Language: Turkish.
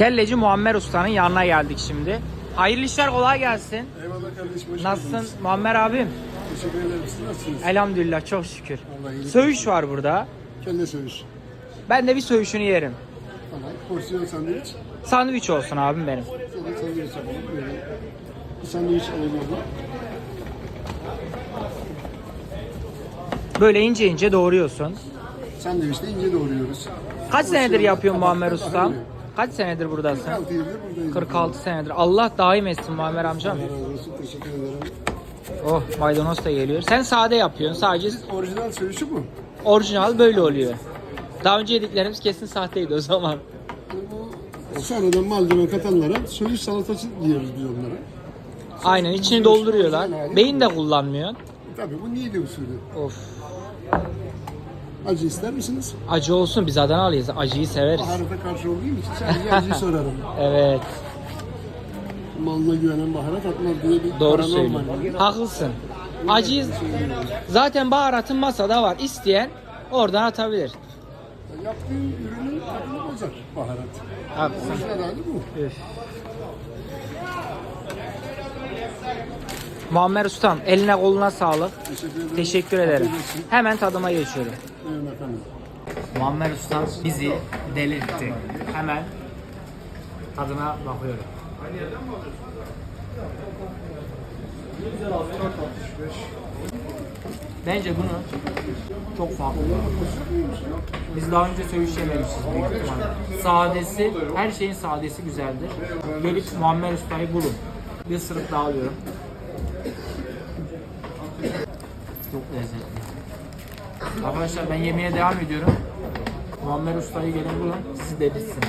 Kelleci Muammer Usta'nın yanına geldik şimdi. Hayırlı işler kolay gelsin. Eyvallah kardeşim hoş Nasılsın geldiniz. Muammer abim? Teşekkür ederim. Siz nasılsınız? Elhamdülillah çok şükür. Söğüş var burada. Kelle söğüş. Ben de bir söğüşünü yerim. Tamam. Porsiyon sandviç. Sandviç olsun abim benim. Sonra sandviç yapalım. Böyle. Bir sandviç alayım abla. Böyle ince ince doğruyorsun. Sandviçte ince doğruyoruz. Kaç senedir yapıyorsun Muammer Ustam? iyi. Kaç senedir buradasın? 46 yıldır buradayız. 46 senedir. Allah daim etsin Muammer amcam. Allah razı olsun. Teşekkür ederim. Oh maydanoz da geliyor. Sen sade yapıyorsun. Sadece Orijinal söğüşü bu. orijinal böyle oluyor. Daha önce yediklerimiz kesin sahteydi o zaman. Bu sonradan malzeme katanlara söğüş salatası diyoruz biz onlara. Aynen içini dolduruyorlar. Beyin de kullanmıyor. Tabii bu Niğde usulü. Of. Acı ister misiniz? Acı olsun biz Adanalıyız. Acıyı severiz. Baharata karşı olduğum için sadece acıyı sorarım. Evet. Malına güvenen baharat atmaz diye bir Doğru söylüyorsun. yani. Haklısın. Acıyı zaten baharatın masada var. İsteyen oradan atabilir. Yaptığın ürünün tadını bozar baharat. Haklısın. Orijinal hali bu. Üf. Muammer Ustam eline koluna sağlık. Teşekkür ederim. Teşekkür ederim. Hemen tadıma geçiyorum. Buyurun efendim. Muammer Usta bizi delirtti. Hemen tadına bakıyorum. Bence bunu çok farklı. Biz daha önce söğüş yememişiz büyük ihtimalle. Sadesi, her şeyin sadesi güzeldir. Gelip Muammer Usta'yı bulun. Bir ısırık daha alıyorum. Çok lezzetli. Arkadaşlar ben yemeğe devam ediyorum. Muammer Usta'yı gelin bulun, sizi delirsin.